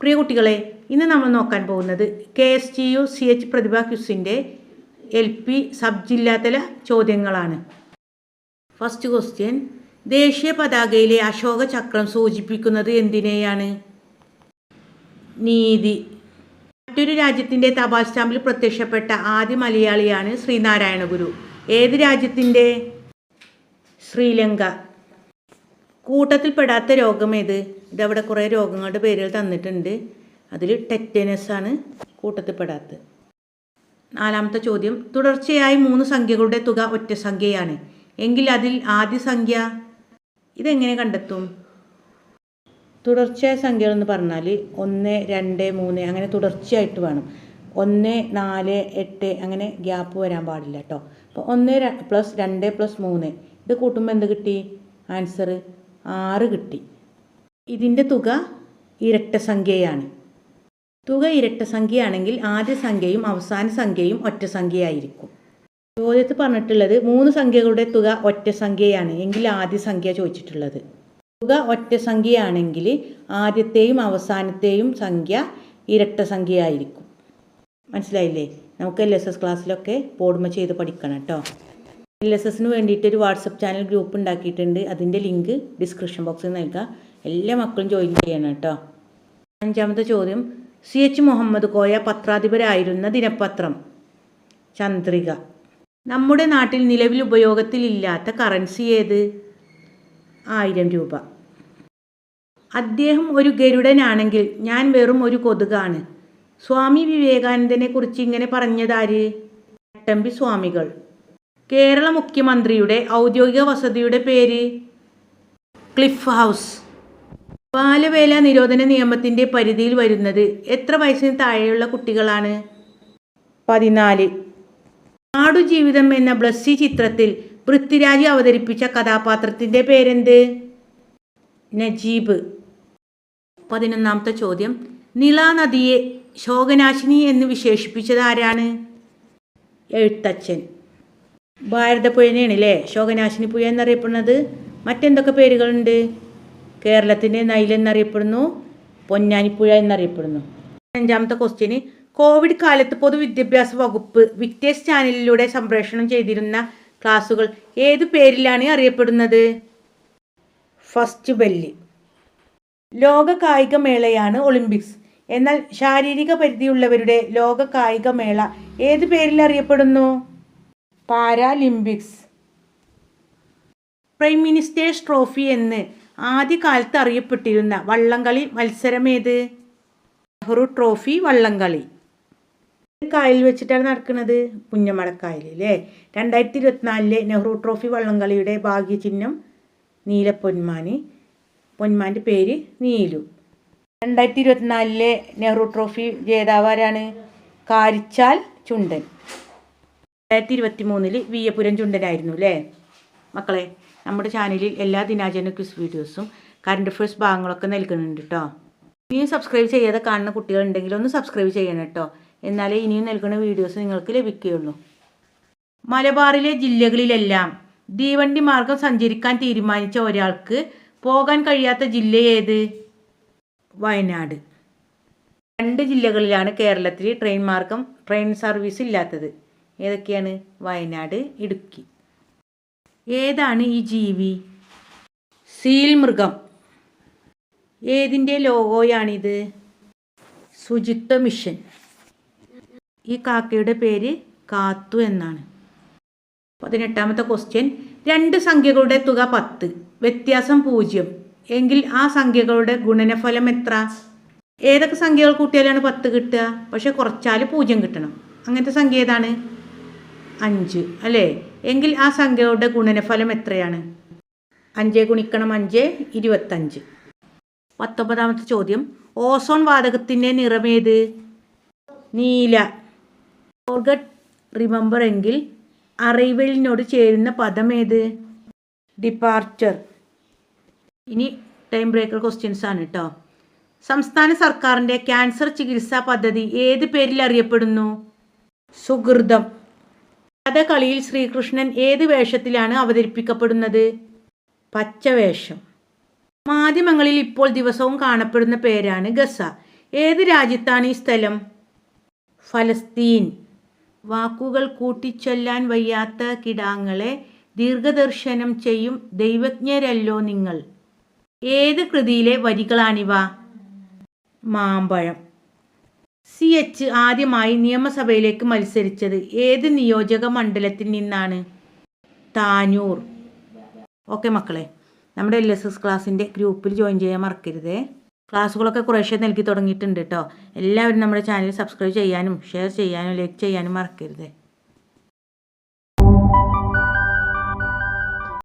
പ്രിയ കുട്ടികളെ ഇന്ന് നമ്മൾ നോക്കാൻ പോകുന്നത് K S G U C H Prathibha ക്യുസിന്റെ L P sub ജില്ലാതല ചോദ്യങ്ങളാണ്. ഫസ്റ്റ് ക്വസ്റ്റ്യൻ ദേശീയ പതാകയിലെ അശോക ചക്രം സൂചിപ്പിക്കുന്നത് എന്തിനെയാണ്? നീതി. മറ്റൊരു രാജ്യത്തിന്റെ തപാൽ സ്റ്റാമ്പിൽ പ്രത്യക്ഷപ്പെട്ട ആദ്യ മലയാളിയാണ് ശ്രീനാരായണ ഗുരു ഏത് രാജ്യത്തിന്റെ? ശ്രീലങ്ക. കൂട്ടത്തിൽപ്പെടാത്ത രോഗം ഏത്? ഇതവിടെ കുറേ രോഗങ്ങളുടെ പേരുകൾ തന്നിട്ടുണ്ട്. അതിൽ ടെറ്റനസ് ആണ് കൂട്ടത്തിൽപ്പെടാത്തത്. നാലാമത്തെ ചോദ്യം തുടർച്ചയായി മൂന്ന് സംഖ്യകളുടെ തുക ഒറ്റ സംഖ്യയാണ്. എങ്കിൽ അതിൽ ആദ്യ സംഖ്യ ഇതെങ്ങനെ കണ്ടെത്തും? തുടർച്ചയായ സംഖ്യകൾ എന്ന് പറഞ്ഞാൽ ഒന്ന് രണ്ട് മൂന്ന് അങ്ങനെ തുടർച്ചയായിട്ട് വേണം. ഒന്ന് നാല് എട്ട് അങ്ങനെ ഗ്യാപ്പ് വരാൻ പാടില്ല കേട്ടോ അപ്പോൾ ഒന്ന് പ്ലസ് രണ്ട് പ്ലസ് മൂന്ന്. ഇത് കൂട്ടുമ്പോൾ എന്ത് കിട്ടി? ആൻസർ ആറ് കിട്ടി. ഇതിന്റെ തുക ഇരട്ട സംഖ്യയാണ്. തുക ഇരട്ട സംഖ്യയാണെങ്കിൽ ആദ്യ സംഖ്യയും അവസാന സംഖ്യയും ഒറ്റ സംഖ്യയായിരിക്കും. ചോദ്യത്തിൽ പറഞ്ഞിട്ടുള്ളത് മൂന്ന് സംഖ്യകളുടെ തുക ഒറ്റ സംഖ്യയാണ് എങ്കിൽ ആദ്യ സംഖ്യ ചോദിച്ചിട്ടുള്ളത്. തുക ഒറ്റ സംഖ്യയാണെങ്കിൽ ആദ്യത്തെയും അവസാനത്തെയും സംഖ്യ ഇരട്ട സംഖ്യയായിരിക്കും. മനസ്സിലായില്ലേ? നമുക്ക് എൽ എസ് എസ് ക്ലാസ്സിലൊക്കെ ബോർഡ്മ ചെയ്ത് പഠിക്കണം കേട്ടോ. എൽ എസ് എസിന് വേണ്ടിയിട്ട് ഒരു വാട്സപ്പ് ചാനൽ ഗ്രൂപ്പ് ഉണ്ടാക്കിയിട്ടുണ്ട്. അതിന്റെ ലിങ്ക് ഡിസ്ക്രിപ്ഷൻ ബോക്സിൽ നൽകുക എല്ലാ മക്കളും ജോയിൻ ചെയ്യണം കേട്ടോ. അഞ്ചാമത്തെ ചോദ്യം. സി എച്ച് മുഹമ്മദ് കോയ പത്രാധിപരായിരുന്ന ദിനപത്രം. ചന്ദ്രിക. നമ്മുടെ നാട്ടിൽ നിലവിൽ ഉപയോഗത്തിലില്ലാത്ത കറൻസി ഏത്? ആയിരം രൂപ. അദ്ദേഹം ഒരു ഗരുഡനാണെങ്കിൽ ഞാൻ വെറും ഒരു കൊതുകാണ്. സ്വാമി വിവേകാനന്ദനെ കുറിച്ച് ഇങ്ങനെ പറഞ്ഞതാര് അട്ടമ്പി സ്വാമികൾ. കേരള മുഖ്യമന്ത്രിയുടെ ഔദ്യോഗിക വസതിയുടെ പേര്? Cliff House. ബാലവേല നിരോധന നിയമത്തിന്റെ പരിധിയിൽ വരുന്നത് എത്ര വയസ്സിന് താഴെയുള്ള കുട്ടികളാണ്? പതിനാല്. ആടുജീവിതം എന്ന ബ്ലസ്സി ചിത്രത്തിൽ പൃഥ്വിരാജ് അവതരിപ്പിച്ച കഥാപാത്രത്തിന്റെ പേരെന്ത്? നജീബ്. പതിനൊന്നാമത്തെ ചോദ്യം. നിള നദിയെ ശോകനാശിനി എന്ന് വിശേഷിപ്പിച്ചത് ആരാണ്? എഴുത്തച്ഛൻ. ഭാരതപ്പുഴനെയാണ് അല്ലേ ശോകനാശിനി പുഴ എന്നറിയപ്പെടുന്നത്. മറ്റെന്തൊക്കെ പേരുകളുണ്ട്? കേരളത്തിന്റെ നൈലെന്നറിയപ്പെടുന്നു പൊന്നാനിപ്പുഴ എന്നറിയപ്പെടുന്നു. അഞ്ചാമത്തെ ക്വസ്റ്റ്യന് കോവിഡ് കാലത്ത് പൊതുവിദ്യാഭ്യാസ വകുപ്പ് വിക്ടേഴ്സ് ചാനലിലൂടെ സംപ്രേഷണം ചെയ്തിരുന്ന ക്ലാസ്സുകൾ ഏത് പേരിലാണ് അറിയപ്പെടുന്നത്? ഫസ്റ്റ് ബെല്ല് ലോക കായിക മേളയാണ് ഒളിമ്പിക്സ്. എന്നാൽ ശാരീരിക പരിധിയുള്ളവരുടെ ലോക കായിക മേള ഏത് പേരിൽ അറിയപ്പെടുന്നു? പാരാലിമ്പിക്സ്. പ്രൈം മിനിസ്റ്റേഴ്സ് ട്രോഫി എന്ന് ആദ്യകാലത്ത് അറിയപ്പെട്ടിരുന്ന വള്ളംകളി മത്സരമേത്? നെഹ്റു ട്രോഫി വള്ളംകളി. കായൽ വെച്ചിട്ടാണ് നടക്കുന്നത്. പുഞ്ഞമടക്കായൽ അല്ലേ രണ്ടായിരത്തി ഇരുപത്തിനാലിലെ നെഹ്റു ട്രോഫി വള്ളംകളിയുടെ ഭാഗ്യചിഹ്നം നീല നീലപ്പൊന്മാന് പൊന്മാന്റെ പേര് നീലു. രണ്ടായിരത്തി ഇരുപത്തിനാലിലെ നെഹ്റു ട്രോഫി ജേതാവാരാണ് കാരിച്ചാൽ ചുണ്ടൻ. രണ്ടായിരത്തി ഇരുപത്തി മൂന്നിൽ വിയപുരം ചുണ്ടനായിരുന്നു അല്ലേ മക്കളെ നമ്മുടെ ചാനലിൽ എല്ലാ ദിനാചരണ ക്വിസ് വീഡിയോസും കറണ്ട് അഫയേഴ്സ് ഭാഗങ്ങളൊക്കെ നൽകുന്നുണ്ട് കേട്ടോ ഇനിയും സബ്സ്ക്രൈബ് ചെയ്യാതെ കാണുന്ന കുട്ടികളുണ്ടെങ്കിൽ ഒന്ന് സബ്സ്ക്രൈബ് ചെയ്യണം കേട്ടോ എന്നാലേ ഇനിയും നൽകുന്ന വീഡിയോസ് നിങ്ങൾക്ക് ലഭിക്കുകയുള്ളൂ. മലബാറിലെ ജില്ലകളിലെല്ലാം തീവണ്ടി മാർഗം സഞ്ചരിക്കാൻ തീരുമാനിച്ച ഒരാൾക്ക് പോകാൻ കഴിയാത്ത ജില്ല ഏത്? വയനാട്. രണ്ട് ജില്ലകളിലാണ് കേരളത്തിൽ ട്രെയിൻ മാർഗം ട്രെയിൻ സർവീസ് ഇല്ലാത്തത്. ഏതൊക്കെയാണ്? വയനാട് ഇടുക്കി. ഏതാണ് ഈ ജീവി? സീൽ മൃഗം ഏതിന്റെ ലോഗോയാണിത്? ശുചിത്വ മിഷൻ. ഈ കാക്കയുടെ പേര് കാത്തു എന്നാണ്. പതിനെട്ടാമത്തെ ക്വസ്റ്റ്യൻ. രണ്ട് സംഖ്യകളുടെ തുക പത്ത്. വ്യത്യാസം പൂജ്യം. എങ്കിൽ ആ സംഖ്യകളുടെ ഗുണനഫലം എത്ര? ഏതൊക്കെ സംഖ്യകൾ കൂട്ടിയാലാണ് പത്ത് കിട്ടുക? പക്ഷെ കുറച്ചാൽ പൂജ്യം കിട്ടണം. അങ്ങനത്തെ സംഖ്യ ഏതാണ്? അഞ്ച് അല്ലേ? എങ്കിൽ ആ സംഖ്യയുടെ ഗുണനഫലം എത്രയാണ്? അഞ്ച് ഗുണിക്കണം അഞ്ച് ഇരുപത്തഞ്ച്. പത്തൊമ്പതാമത്തെ ചോദ്യം. ഓസോൺ വാതകത്തിന്റെ നിറമേത്? നീല. ഫോർഗട്ട് റിമെമ്പർ എങ്കിൽ അറൈവലിനോട് ചേരുന്ന പദം ഏത് ഡിപ്പാർച്ചർ ഇനി ടൈം ബ്രേക്കർ ക്വസ്റ്റ്യൻസ് ആണ് കേട്ടോ സംസ്ഥാന സർക്കാരിന്റെ ക്യാൻസർ ചികിത്സാ പദ്ധതി ഏത് പേരിൽ അറിയപ്പെടുന്നു? സുഹൃതം. കഥകളിയിൽ ശ്രീകൃഷ്ണൻ ഏത് വേഷത്തിലാണ് അവതരിപ്പിക്കപ്പെടുന്നത്? പച്ചവേഷം. മാധ്യമങ്ങളിൽ ഇപ്പോൾ ദിവസവും കാണപ്പെടുന്ന പേരാണ് ഗസ. ഏത് രാജ്യത്താണ് ഈ സ്ഥലം? ഫലസ്തീൻ. വാക്കുകൾ കൂട്ടിച്ചൊല്ലാൻ വയ്യാത്ത കിടാങ്ങളെ ദീർഘദർശനം ചെയ്യും ദൈവജ്ഞരല്ലോ നിങ്ങൾ. ഏത് കൃതിയിലെ വരികളാണിവ? മാമ്പഴം. സി എച്ച് ആദ്യമായി നിയമസഭയിലേക്ക് മത്സരിച്ചത് ഏത് നിയോജക മണ്ഡലത്തിൽ നിന്നാണ്? താനൂർ. ഓക്കെ മക്കളെ നമ്മുടെ എൽ എസ് എസ് ക്ലാസ്സിന്റെ ഗ്രൂപ്പിൽ ജോയിൻ ചെയ്യാൻ മറക്കരുതേ. ക്ലാസ്സുകളൊക്കെ കുറേശ്ശെ നൽകി തുടങ്ങിയിട്ടുണ്ട് കേട്ടോ എല്ലാവരും നമ്മുടെ ചാനൽ സബ്സ്ക്രൈബ് ചെയ്യാനും ഷെയർ ചെയ്യാനും ലൈക്ക് ചെയ്യാനും മറക്കരുതേ.